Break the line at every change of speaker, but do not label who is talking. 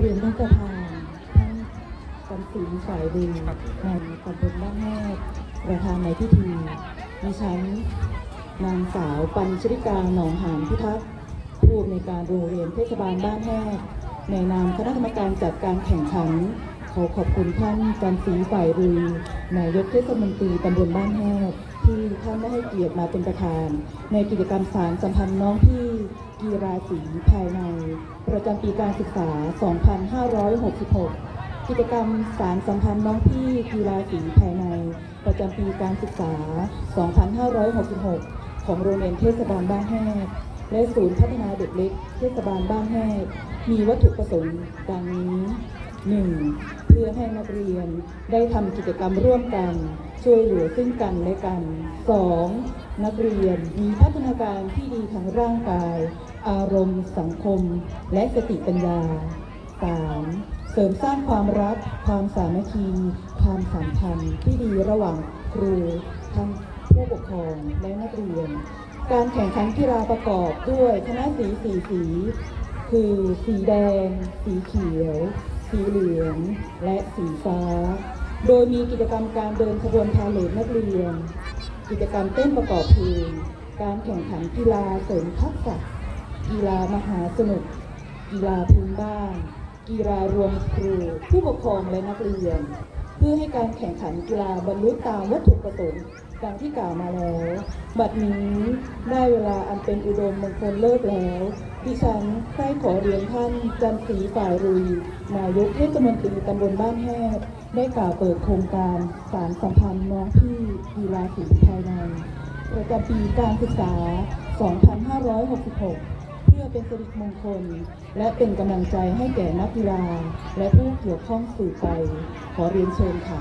เรียนท่านประธานท่านกำศิลฝ่ายดีในตำบลบ้านแฮดประธานในพิธีดิฉันนางสาวปัญชริกาหนองหานพิทักษ์ผู้อำนวยการโรงเรียนเทศบาลบ้านแฮดในนามคณะกรรมการจัดการแข่งขัน ขอขอบคุณท่านจันทร์ศรีฝ่ายรุยนายกเทศมนตรีตำบลบ้านแฮดที่ท่านได้ให้เกียรติมาเป็นประธาน ในกิจกรรมสารสัมพันธ์น้องพี่ กีฬาสีภายใน ประจำปีการศึกษา 2566 กิจกรรมสารสัมพันธ์น้องพี่กีฬาสีภายใน ประจำปีการศึกษา 2566 ของโรงเรียนเทศบาลบ้านแฮดและศูนย์พัฒนาเด็กเล็ก เทศบาลบ้านแฮดมีวัตถุประสงค์ดังนี้ 1. เพื่อให้นักเรียนได้ทำกิจกรรมร่วมกัน ช่วยเหลือซึ่งกันและกัน 2. นักเรียนมีพัฒนาการที่ดีทางร่างกาย อารมณ์ สังคม และสติปัญญา 3. เสริมสร้างความรัก ความสามัคคี ความสัมพันธ์ที่ดีระหว่างครูทั้งผู้ปกครองและนักเรียน การแข่งขันกีฬาประกอบด้วยคณะสีสีสี คือสีแดง สีเขียว สีเหลือง และสีฟ้า โดยมีกิจกรรมการเดินขบวนพาเหรดนักเรียน กิจกรรมเต้นประกอบเพลง การแข่งขันกีฬาเสริมทักษะ กีฬามหาสนุก กีฬาพื้นบ้าน กีฬารวมครูผู้ปกครองและนักเรียน เพื่อให้การแข่งขันกีฬาบรรลุตามวัตถุประสงค์ ดังที่กล่าวมาแล้ว บัดนี้ได้เวลาอันเป็นอุดมมงคลเลิกแล้ว ดิฉันใคร่ขอเรียนท่านจันทร์ศรีฝ่ายรุยนายกเทศมนตรีตำบลบ้านแฮดได้กล่าวเปิดโครงการสารสัมพันธ์น้องพี่กีฬาสีภายในประจำปีการศึกษา 2566 เพื่อเป็นสิริมงคล และเป็นกำลังใจให้แก่นักกีฬา และผู้เกี่ยวข้องสื่อไป ขอเรียนเชิญค่ะ